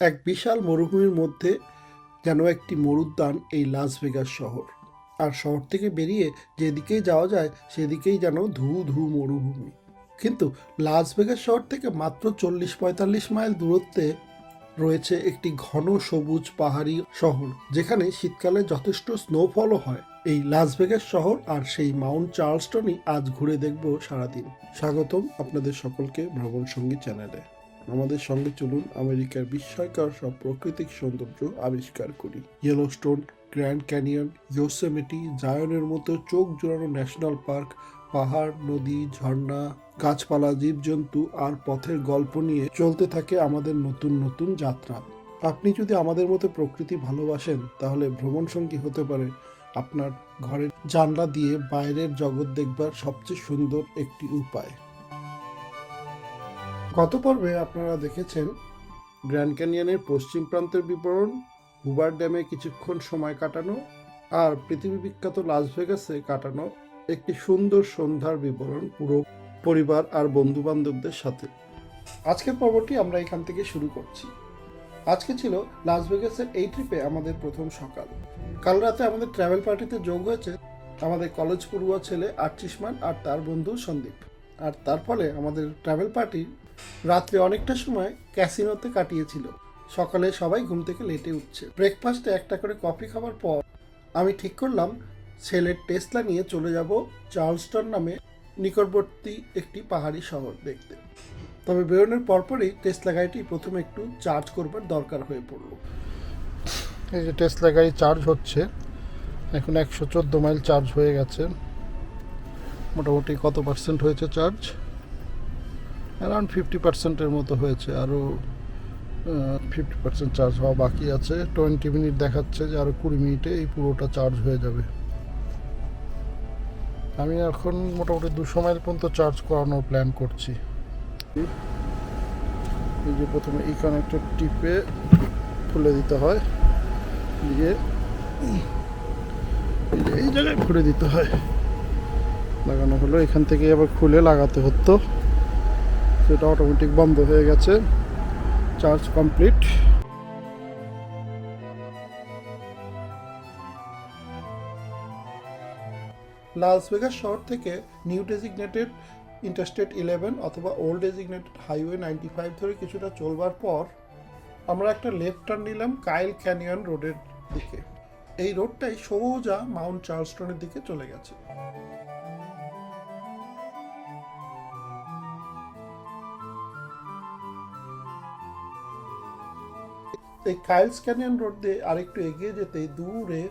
এক বিশাল মরুভূমির মধ্যে যেন একটি মরুদ্যান এই লাস ভেগাস শহর। আর শহর থেকে বেরিয়ে যেদিকেই যাওয়া যায়, সেদিকেই যেন ধু ধু মরুভূমি। কিন্তু লাস ভেগাস শহর থেকে মাত্র চল্লিশ পঁয়তাল্লিশ মাইল দূরত্বে রয়েছে একটি ঘন সবুজ পাহাড়ি শহর, যেখানে শীতকালে যথেষ্ট স্নোফলও হয়। এই লাস ভেগাস শহর আর সেই মাউন্ট চার্লস্টনই আজ ঘুরে দেখব সারাদিন। স্বাগতম আপনাদের সকলকে ভ্রমণ সঙ্গী চ্যানেলে। আমাদের সঙ্গে চলুন আমেরিকার বিস্ময়কর সব প্রাকৃতিক সৌন্দর্য আবিষ্কার করি। ইয়েলোস্টোন গ্র্যান্ড ক্যানিয়ন ইয়োসেমেটি জায়নের মতো চোখ জোড়ানো ন্যাশনাল পার্ক পাহাড়, নদী, ঝর্ণা, গাছপালা, জীবজন্তু আর পথের গল্প নিয়ে চলতে থাকে আমাদের নতুন নতুন যাত্রা। আপনি যদি আমাদের মতো প্রকৃতি ভালোবাসেন, তাহলে ভ্রমণ সঙ্গী হতে পারে আপনার ঘরের জানলা দিয়ে বাইরের জগৎ দেখবার সবচেয়ে সুন্দর একটি উপায়। গত পর্বে আপনারা দেখেছেন গ্র্যান্ড ক্যানিয়নের পশ্চিম প্রান্তের বিবরণ, হুবার ড্যামে কিছুক্ষণ সময় কাটানো আর পৃথিবী বিখ্যাত লাস ভেগাসে কাটানো একটি সুন্দর সন্ধ্যার বিবরণ পুরো পরিবার আর বন্ধু বান্ধবদের সাথে। আজকের পর্বটি আমরা এখান থেকে শুরু করছি। আজকে ছিল লাস ভেগাসের এই ট্রিপে আমাদের প্রথম সকাল। কাল রাতে আমাদের ট্রাভেল পার্টিতে যোগ হয়েছে আমাদের কলেজ পড়ুয়া ছেলে আর্চিসমান আর তার বন্ধু সন্দীপ। আর তার ফলে আমাদের ট্রাভেল পার্টি রাত্রে অনেকটা সময় ক্যাসিনোতে কাটিয়েছিল। সকালে সবাই ঘুম থেকে লেটে উঠছে। ব্রেকফাস্টে একটা করে কফি খাওয়ার পর আমি ঠিক করলাম, ছেলের টেসলা নিয়ে চলে যাব চার্লস্টন নামে নিকটবর্তী একটি পাহাড়ি শহর দেখতে। তবে বেরোনোর পরপরই টেসলা গাড়িটি প্রথমে একটু চার্জ করবার দরকার হয়ে পড়ল। এই যে টেসলা গাড়ি চার্জ হচ্ছে, এখন একশো চোদ্দ মাইল চার্জ হয়ে গেছে। মোটামুটি কত পার্সেন্ট হয়েছে চার্জ অ্যারাউন্ড ফিফটি পার্সেন্টের মতো হয়েছে আরও ফিফটি পার্সেন্ট চার্জ হওয়া বাকি আছে। টোয়েন্টি মিনিট দেখাচ্ছে যে আরও কুড়ি মিনিটে এই পুরোটা চার্জ হয়ে যাবে। আমি এখন মোটামুটি দুশো মাইল পর্যন্ত চার্জ করানোর প্ল্যান করছি। এই যে প্রথমে এই কানেক্টর টিপে খুলে দিতে হয়। এই জায়গায় খুলে দিতে হয়। লাগানো হলো, এখান থেকে আবার খুলে লাগাতে হতো। সেটা অটোমেটিক বন্ধ হয়ে গেছে। চার্জ কমপ্লিট লাস ভেগাস শহর থেকে নিউ ডেজিগনেটেড ইন্টারস্টেট ইলেভেন অথবা old designated highway ninety five ধরে কিছুটা চলবার পর আমরা একটা লেফট টার্ন নিলাম কাইল ক্যানিয়ন রোডের দিকে। এই রোডটাই সোজা মাউন্ট চার্লস্টনের দিকে চলে গেছে। এই কাইলস ক্যানিয়ন রোড দিয়ে আরেকটু এগিয়ে যেতেই দূরে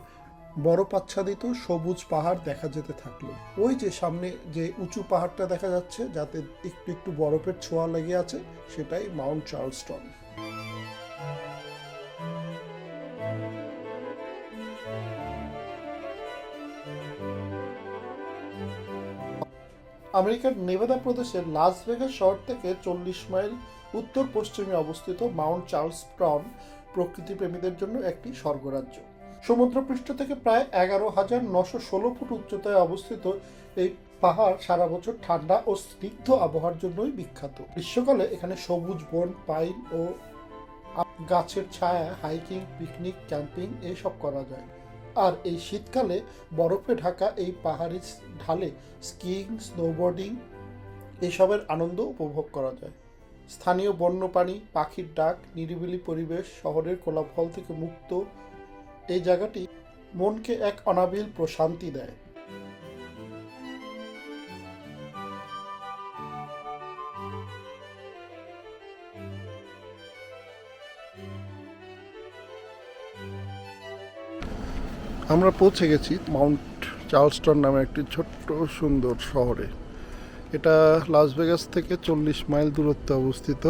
বরফ আচ্ছাদিত সবুজ পাহাড় দেখা যেতে থাকল। ওই যে সামনে যে উঁচু পাহাড়টা দেখা যাচ্ছে, যাতে একটু একটু বরফের ছোঁয়া লেগে আছে, সেটাই মাউন্ট চার্লস্টন আমেরিকার নেভাদা প্রদেশের লাস ভেগাস শহর থেকে চল্লিশ মাইল উত্তর পশ্চিমে অবস্থিত মাউন্ট চার্লসটন প্রকৃতি প্রেমীদের জন্য একটি স্বর্গরাজ্য। সমুদ্রপৃষ্ঠ থেকে প্রায় এগারো হাজার নশো ষোলো ফুট উচ্চতায় অবস্থিত এই পাহাড় সারা বছর ঠান্ডা ও স্নিগ্ধ আবহাওয়ার জন্যই বিখ্যাত। গ্রীষ্মকালে এখানে সবুজ বন, পাইন ও গাছের ছায়া, হাইকিং, পিকনিক, ক্যাম্পিং এসব করা যায়। আর এই শীতকালে বরফে ঢাকা এই পাহাড়ি ঢালে স্কিইং, স্নোবোর্ডিং এসবের আনন্দ উপভোগ করা যায়। স্থানীয় বন্যপ্রাণী, পাখির ডাক, নিরিবিলি পরিবেশ, শহরের কোলাফল থেকে মুক্ত। এই জায়গাটি মনকে এক অনাবিল প্রশান্তি দেয়। আমরা পৌঁছে গেছি মাউন্ট চার্লস্টন নামে একটি ছোট্ট সুন্দর শহরে। এটা লাস ভেগাস থেকে চল্লিশ মাইল দূরত্বে অবস্থিত।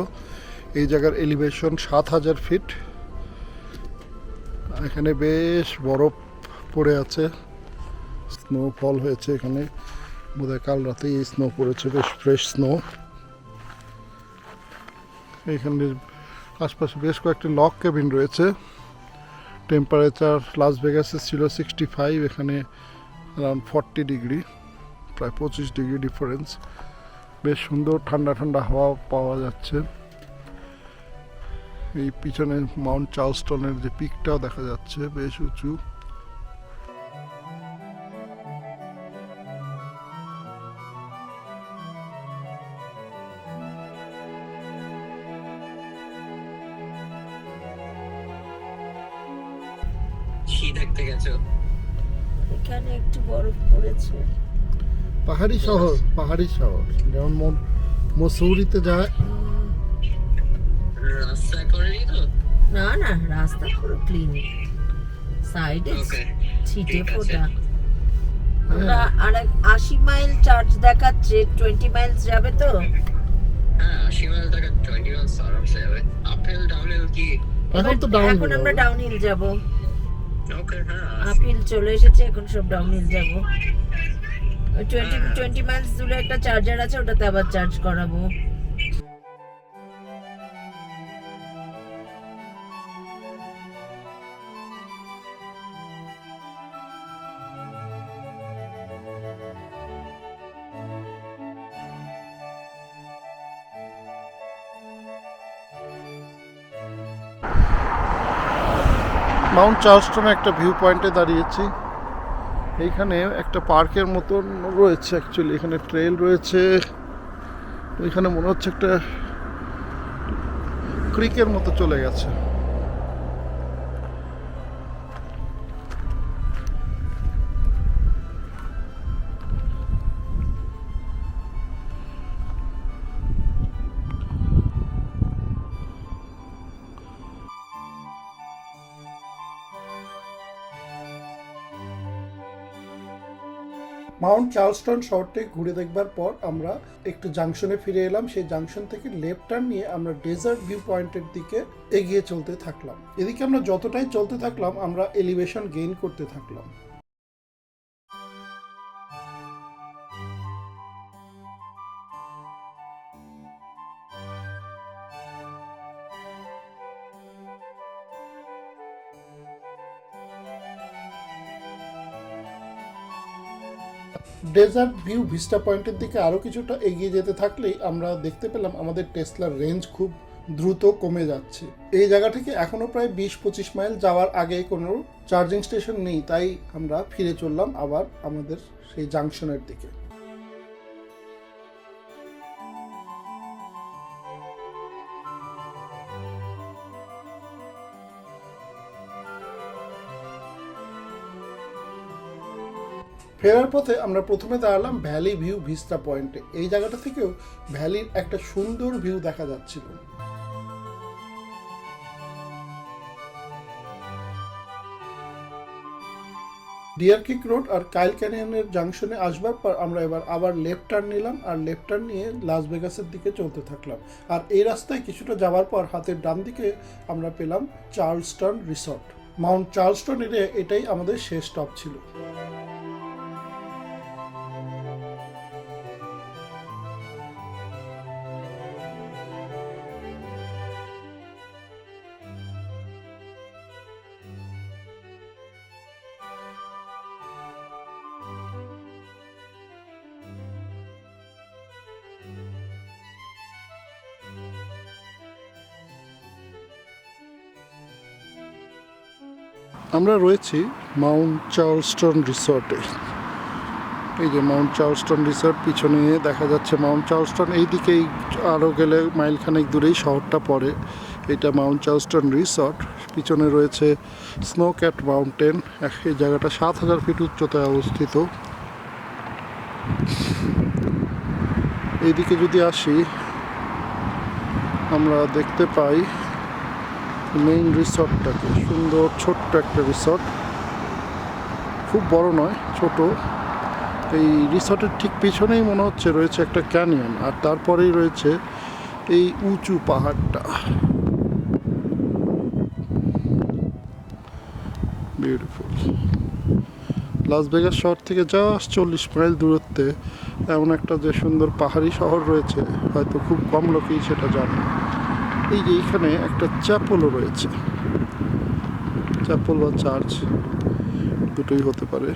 এই জায়গার এলিভেশন সাত হাজার ফিট এখানে বেশ বরফ পড়ে আছে। স্নোফল হয়েছে এখানে। বোধহয় কাল রাতেই স্নো পড়েছে, বেশ ফ্রেশ স্নো এখানে আশপাশে বেশ কয়েকটি লক কেবিন রয়েছে। টেম্পারেচার লাস ভেগাসে ছিল সিক্সটি ফাইভ এখানে অ্যারাউন্ড ফর্টি ডিগ্রি প্রায় পঁচিশ ডিগ্রি ডিফারেন্স। বেশ সুন্দর ঠান্ডা ঠান্ডা হাওয়া পাওয়া যাচ্ছে। এই পিছনে মাউন্ট চার্লস্টনের যে পিকটাও দেখা যাচ্ছে বেশ উঁচু। পাহাড়ি শহর পাহাড়ি শহর। যেমন মসুরিতে যায়। রাস্তা করেনি তো? না না রাস্তা পুরো ক্লিন সাইডে ছিটে ফোটা। আমরা আরেক আশি মাইল চার্জ দেখাচ্ছে টোয়েন্টি মাইলস যাবে তো? হ্যাঁ ডাউনহিল এখন ডাউন এখন আমরা হিল যাব। ওকে হ্যাঁ চলে এসেছে এখন সব ডাউন হিল যাব। টোয়েন্টি। টোয়েন্টি মাইলস দূরে একটা চার্জার আছে ওটাতে আবার চার্জ করাবো মাউন্ট চার্লস্টনে একটা ভিউ পয়েন্টে দাঁড়িয়েছি এইখানে একটা পার্কের মতন রয়েছে অ্যাকচুয়ালি এখানে ট্রেল রয়েছে। এখানে মনে হচ্ছে একটা ক্রিকের মতো চলে গেছে। মাউন্ট চার্লস্টন শহরটি ঘুরে দেখবার পর আমরা একটু জাংশনে ফিরে এলাম। সেই জাংশন থেকে লেফট টার্ন নিয়ে আমরা ডেজার্ট ভিউ পয়েন্টের দিকে এগিয়ে চলতে থাকলাম। এদিকে আমরা যতটাই চলতে থাকলাম, আমরা এলিভেশন গেইন করতে থাকলাম। ডেজার্ট ভিউ ভিস্টা পয়েন্টের দিকে আরও কিছুটা এগিয়ে যেতে থাকলেই আমরা দেখতে পেলাম আমাদের টেসলার রেঞ্জ খুব দ্রুত কমে যাচ্ছে। এই জায়গা থেকে এখনও প্রায় বিশ পঁচিশ মাইল যাওয়ার আগে কোনো চার্জিং স্টেশন নেই, তাই আমরা ফিরে চললাম আবার আমাদের সেই জাংশনের দিকে। ফেরার পথে আমরা প্রথমে দাঁড়ালাম ভ্যালি ভিউ ভিস্টা পয়েন্টে। এই জায়গাটা থেকেও ভ্যালির একটা সুন্দর ভিউ দেখা যাচ্ছিল। ডিয়ার কিক রোড আর কাইল ক্যানিয়নের জাংশনে আসবার পর আমরা এবার আবার লেফট টার্ন নিলাম আর লেফট টার্ন নিয়ে লাস ভেগাসের দিকে চলতে থাকলাম। আর এই রাস্তায় কিছুটা যাওয়ার পর হাতের ডান দিকে আমরা পেলাম Charleston resort. Mount Charleston area এটাই আমাদের শেষ স্টপ ছিল। আমরা রয়েছি মাউন্ট চার্লস্টন রিসর্টে। এই যে মাউন্ট চার্লস্টন রিসর্ট পিছনে দেখা যাচ্ছে মাউন্ট চার্লস্টন, এই দিকেই আরও গেলে মাইলখানেক দূরেই শহরটা পড়ে। এটা মাউন্ট চার্লস্টন রিসর্ট, পিছনে রয়েছে স্নো ক্যাট মাউন্টেন এই জায়গাটা সাত হাজার ফিট উচ্চতায় অবস্থিত। এইদিকে যদি আসি, আমরা দেখতে পাই মেইন রিসর্টটাকে সুন্দর ছোট্ট একটা রিসর্ট খুব বড় নয়, ছোট। এই রিসর্টের ঠিক পিছনেই মনে হচ্ছে রয়েছে একটা ক্যানিয়ন আর তারপরেই রয়েছে এই উঁচু পাহাড়টা। বিউটিফুল লাস ভেগাস শহর থেকে জাস্ট চল্লিশ মাইল দূরত্বে এমন একটা যে সুন্দর পাহাড়ি শহর রয়েছে, হয়তো খুব কম লোকেই সেটা জানে। এই যে এখানে একটা চ্যাপলও রয়েছে। চ্যাপল বা চার্চ দুটোই হতে পারে।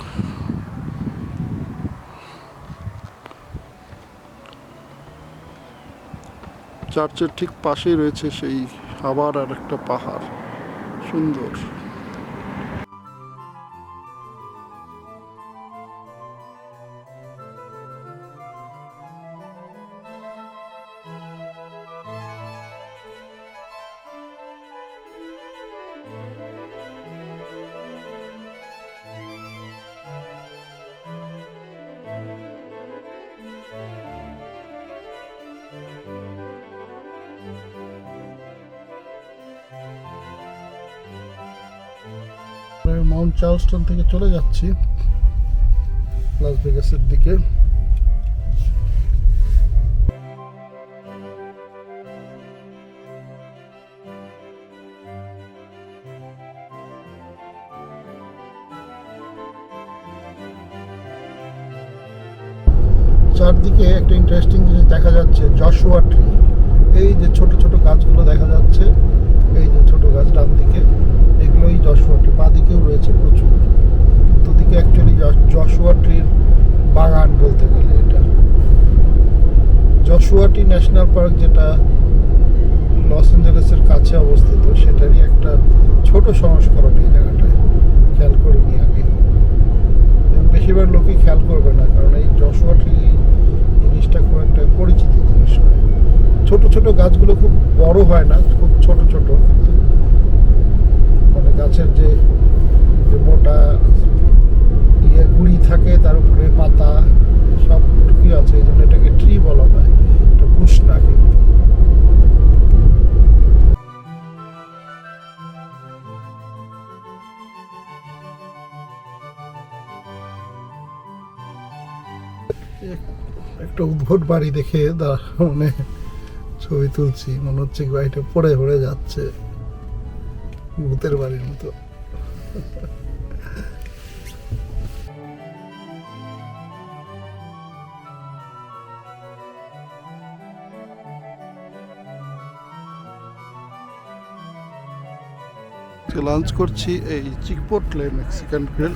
চার্চের ঠিক পাশেই রয়েছে সেই আবার আর একটা পাহাড়। সুন্দর। মাউন্ট থেকে চলে যাচ্ছি লাস ভেগাসের দিকে। চারদিকে একটা ইন্টারেস্টিং জিনিস দেখা যাচ্ছে জশুয়া ট্রি এই যে ছোট ছোট গাছগুলো দেখা যাচ্ছে, এই যে ছোট গাছ ডান দিকে এগুলোই জশুয়া ট্রি বাদিকেও রয়েছে প্রচুর। দুদিকে অ্যাকচুয়ালি জশুয়া ট্রির বাগান বলতে গেলে এটা। জশুয়া ট্রি ন্যাশনাল পার্ক যেটা লস অ্যাঞ্জেলেসের কাছে অবস্থিত, সেটারই একটা ছোট সংস্করণ এই জায়গাটায়। খেয়াল করিনি আগে। বেশিরভাগ লোকই খেয়াল করবে না, কারণ এই জশুয়া ট্রি জিনিসটা খুব একটা পরিচিত জিনিস নয়। ছোট ছোট গাছগুলো খুব বড় হয় না, খুব ছোট ছোট, কিন্তু গাছের যে মোটা ইয়ে গুড়ি থাকে, তার উপরে পাতা সব টুকি আছে, এই জন্য এটাকে ট্রি বলা হয়। এটা বুশ না একটা উদ্ভট বাড়ি দেখে মানে ছবি তুলছি। মনে হচ্ছে বাড়িটা পড়ে পড়ে যাচ্ছে। ভূতের বাড়ির মতো। লাঞ্চ করছি এই Chipotle Mexican grill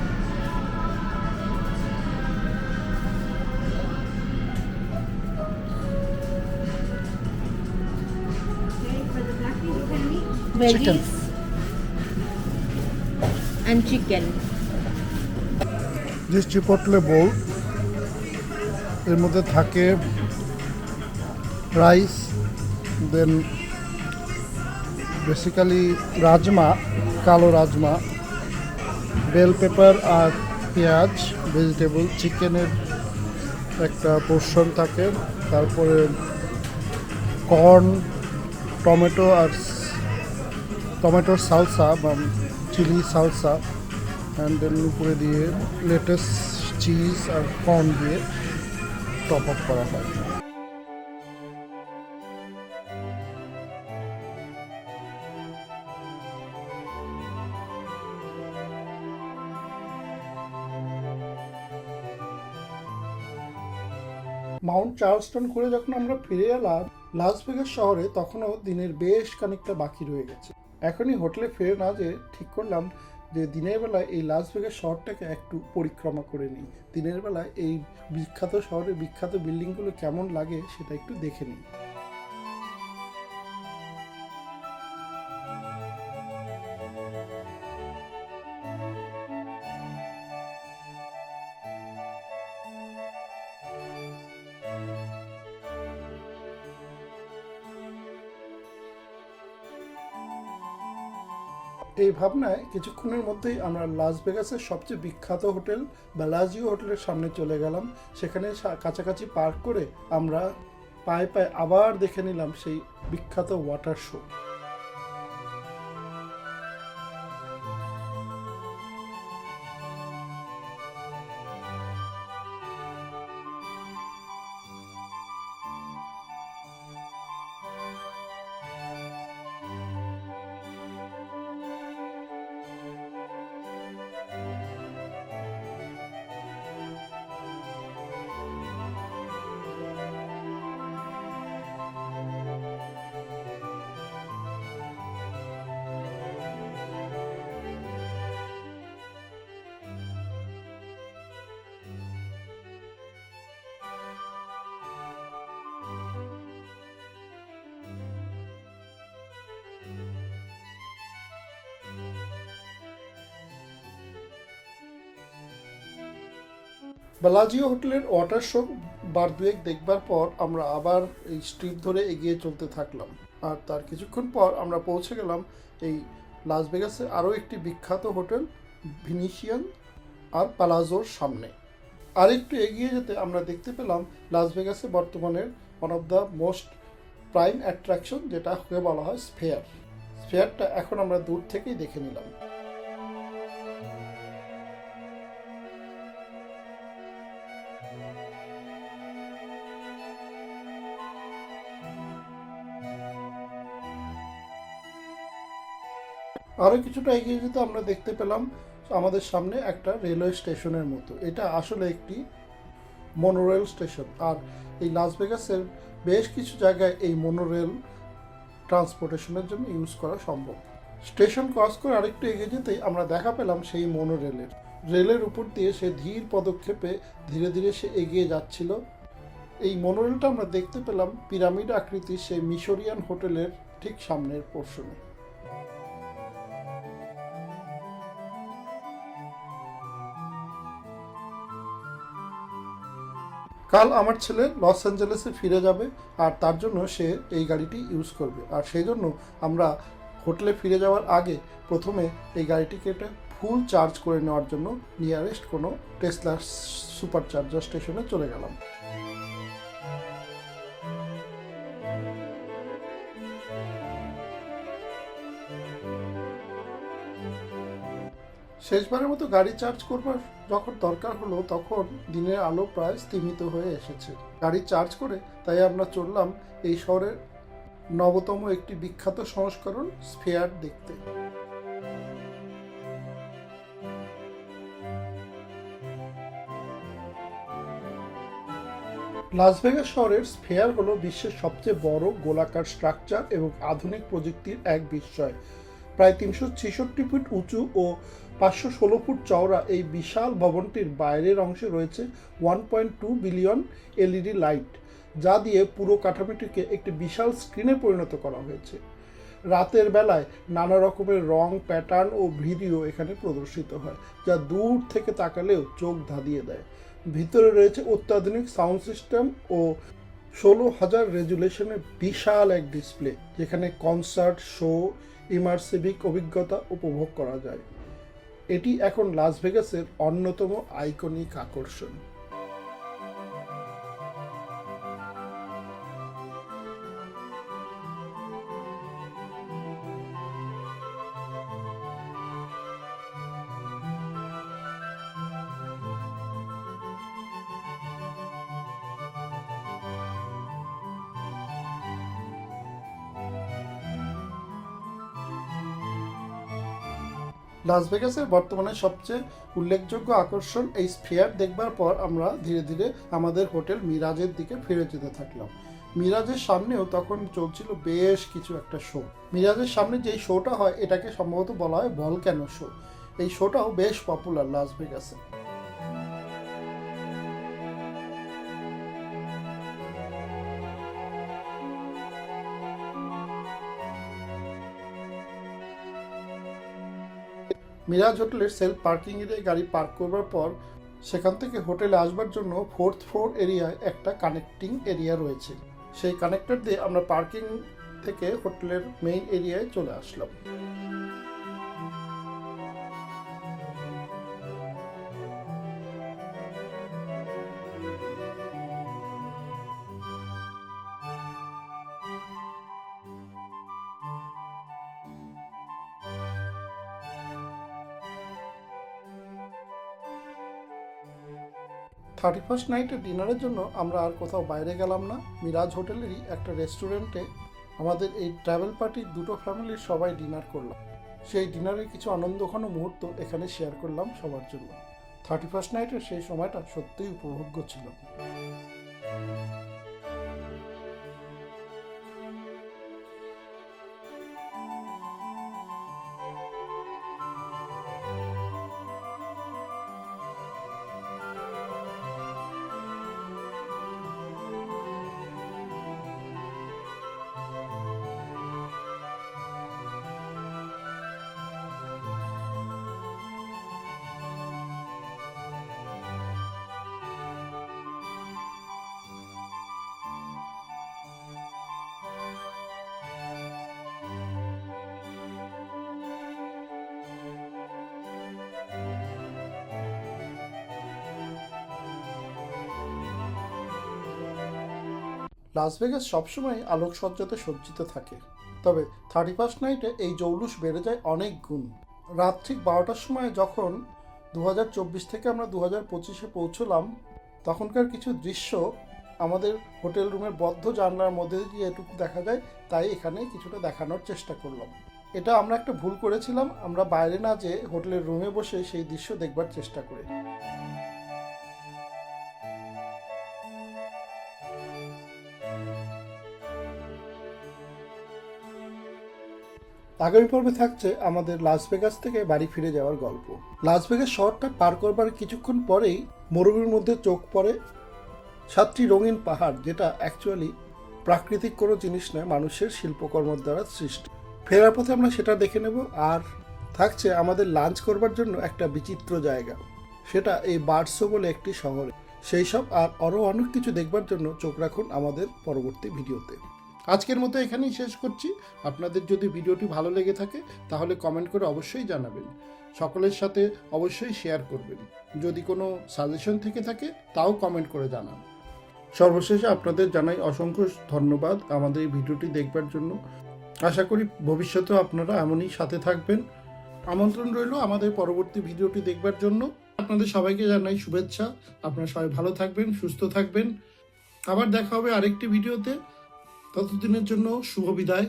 Chicken. and chicken. This Chipotle bowl এর মধ্যে থাকে রাইস দেন বেসিক্যালি রাজমা কালো রাজমা বেল পেপার আর পেঁয়াজ ভেজিটেবল চিকেনের একটা পোর্শন থাকে তারপরে কর্ন টমেটো আর টমেটোর সালসা বা চিলি সালসা অ্যান্ড দেন উপরে দিয়ে লেটেস চিজ আর কর্ন দিয়ে টপ আপ করা হয়। মাউন্ট চার্লস্টন করে যখন আমরা ফিরে এলাম লাস ভেগাস শহরে তখনও দিনের বেশ খানিকটা বাকি রয়ে গেছে। এখনই হোটেলে ফেরে না যে ঠিক করলাম যে দিনের বেলায় এই লাস ভেগাস শহরটাকে একটু পরিক্রমা করে নিই। দিনের বেলায় এই বিখ্যাত শহরের বিখ্যাত বিল্ডিংগুলো কেমন লাগে সেটা একটু দেখে নিই। এই ভাবনায় কিছুক্ষণের মধ্যেই আমরা লাস ভেগাসের সবচেয়ে বিখ্যাত হোটেল বেলাজিও হোটেলের সামনে চলে গেলাম। সেখানে কাছাকাছি পার্ক করে আমরা পায়ে পায়ে আবার দেখে নিলাম সেই বিখ্যাত ওয়াটার শো বেলাজিও হোটেলের ওয়াটার শো বার দুয়েক দেখবার পর আমরা আবার এই স্ট্রিট ধরে এগিয়ে চলতে থাকলাম। আর তার কিছুক্ষণ পর আমরা পৌঁছে গেলাম এই লাস ভেগাসে আরও একটি বিখ্যাত হোটেল ভিনিশিয়ান আর পালাজোর সামনে। আর একটু এগিয়ে যেতে আমরা দেখতে পেলাম লাস ভেগাসে বর্তমানের one of the most prime attraction যেটা হয়ে বলা হয় স্ফেয়ার স্ফেয়ারটা এখন আমরা দূর থেকেই দেখে নিলাম। আরও কিছুটা এগিয়ে যেতে আমরা দেখতে পেলাম আমাদের সামনে একটা রেলওয়ে স্টেশনের মতো। এটা আসলে একটি মনোরেল স্টেশন আর এই লাস ভেগাসের বেশ কিছু জায়গায় এই মনোরেল ট্রান্সপোর্টেশনের জন্য ইউজ করা সম্ভব। স্টেশন ক্রস করে আরেকটু এগিয়ে যেতেই আমরা দেখা পেলাম সেই মনোরেলের রেলের উপর দিয়ে সে ধীর পদক্ষেপে ধীরে ধীরে সে এগিয়ে যাচ্ছিল। এই মনোরেলটা আমরা দেখতে পেলাম পিরামিড আকৃতির সেই মিশরিয়ান হোটেলের ঠিক সামনের পোর্শনে কাল আমার ছেলে লস অ্যাঞ্জেলেসে ফিরে যাবে আর তার জন্য সে এই গাড়িটি ইউজ করবে। আর সেই জন্য আমরা হোটেলে ফিরে যাওয়ার আগে প্রথমে এই গাড়িটিকে একটা ফুল চার্জ করে নেওয়ার জন্য নিয়ারেস্ট কোনো টেসলা সুপার চার্জার স্টেশনে চলে গেলাম। শেষবারের মতো গাড়ি চার্জ করবার যখন দরকার হলো, তখন দিনের আলো প্রায় স্তীমিত হয়ে এসেছে। গাড়ি চার্জ করে তাই আমরা চললাম এই শহরের নবতম একটি বিখ্যাত সংস্করণ স্ফেয়ার দেখতে। লাস ভেগাস শহরের স্ফেয়ার হলো বিশ্বের সবচেয়ে বড় গোলাকার স্ট্রাকচার এবং আধুনিক প্রযুক্তির এক বিস্ময়। প্রায় তিনশো ছেষট্টি ফুট উঁচু ও পাঁচশো ষোলো ফুট চওড়া এই বিশাল ভবনটির বাইরের অংশে রয়েছে one point two billion LED light যা দিয়ে পুরো কাঠামোটিকে একটি বিশাল স্ক্রিনে পরিণত করা হয়েছে। রাতের বেলায় নানা রকমের রং প্যাটার্ন ও ভিডিও এখানে প্রদর্শিত হয়, যা দূর থেকে তাকালেও চোখ ধাঁধিয়ে দেয়। ভিতরে রয়েছে অত্যাধুনিক সাউন্ড সিস্টেম ও ষোলো হাজার রেজুলেশনের বিশাল এক ডিসপ্লে যেখানে কনসার্ট শো ইমার্সিভিক অভিজ্ঞতা উপভোগ করা যায়। এটি এখন লাস ভেগাসের অন্যতম আইকনিক আকর্ষণ। লাস ভেগাসের বর্তমানে সবচেয়ে উল্লেখযোগ্য আকর্ষণ এই স্ফিয়ার দেখবার পর আমরা ধীরে ধীরে আমাদের হোটেল মিরাজের দিকে ফিরে যেতে থাকলাম। মিরাজের সামনেও তখন চলছিল বেশ কিছু একটা শো মিরাজের সামনে যেই শোটা হয়, এটাকে সম্ভবত বলা হয় ভলক্যানো শো এই শোটাও বেশ পপুলার লাস ভেগাসে মিরাজ হোটেলের সেলফ পার্কিং এরিয়ায় গাড়ি পার্ক করবার পর সেখান থেকে হোটেলে আসবার জন্য ফোর্থ ফ্লোর এরিয়ায় একটা কানেক্টিং এরিয়া রয়েছে। সেই কানেক্টর দিয়ে আমরা পার্কিং থেকে হোটেলের মেইন এরিয়ায় চলে আসলাম। থার্টি ফার্স্ট নাইটে ডিনারের জন্য আমরা আর কোথাও বাইরে গেলাম না। মিরাজ হোটেলেরই একটা রেস্টুরেন্টে আমাদের এই ট্রাভেল পার্টির দুটো ফ্যামিলির সবাই ডিনার করলাম সেই ডিনারের কিছু আনন্দঘন মুহূর্ত এখানে শেয়ার করলাম সবার জন্য। থার্টি ফার্স্ট নাইটের সেই সময়টা সত্যিই উপভোগ্য ছিল। লাস ভেগাস সবসময় আলোকসজ্জাতে সজ্জিত থাকে। তবে থার্টি ফার্স্ট নাইটে এই জৌলুস বেড়ে যায় অনেক গুণ। রাত ঠিক বারোটার সময় যখন দু হাজার চব্বিশ থেকে আমরা দু হাজার পঁচিশে পৌঁছলাম, তখনকার কিছু দৃশ্য আমাদের হোটেল রুমের বদ্ধ জানলার মধ্যে দিয়ে এটুকু দেখা যায়, তাই এখানে কিছুটা দেখানোর চেষ্টা করলাম। এটা আমরা একটা ভুল করেছিলাম, আমরা বাইরে না যেয়ে হোটেলের রুমে বসে সেই দৃশ্য দেখবার চেষ্টা করি। আগামী পর্বে থাকছে আমাদের লাস ভেগাস থেকে বাড়ি ফিরে যাওয়ার গল্প। লাস ভেগাস শহরটা পার করবার কিছুক্ষণ পরেই মরুভূমির মধ্যে চোখ পড়ে সাতটি রঙিন পাহাড়, যেটা অ্যাকচুয়ালি প্রাকৃতিক কোনো জিনিস নয়, মানুষের শিল্পকর্মের দ্বারা সৃষ্টি। ফেরার পথে আমরা সেটা দেখে নেব, আর থাকছে আমাদের লাঞ্চ করবার জন্য একটা বিচিত্র জায়গা। সেটা এই বার্সো বলে একটি শহরে। সেই সব আর আরও অনেক কিছু দেখবার জন্য চোখ রাখুন আমাদের পরবর্তী ভিডিওতে। আজকের মতো এখানেই শেষ করছি। আপনাদের যদি ভিডিওটি ভালো লেগে থাকে, তাহলে কমেন্ট করে অবশ্যই জানাবেন। সকলের সাথে অবশ্যই শেয়ার করবেন। যদি কোনো সাজেশন থেকে থাকে, তাও কমেন্ট করে জানান। সর্বশেষে আপনাদের জানাই অসংখ্য ধন্যবাদ আমাদের এই ভিডিওটি দেখবার জন্য। আশা করি ভবিষ্যতেও আপনারা এমনই সাথে থাকবেন। আমন্ত্রণ রইল আমাদের পরবর্তী ভিডিওটি দেখবার জন্য। আপনাদের সবাইকে জানাই শুভেচ্ছা। আপনারা সবাই ভালো থাকবেন, সুস্থ থাকবেন। আবার দেখা হবে আরেকটি ভিডিওতে। ততদিনের জন্য শুভ বিদায়।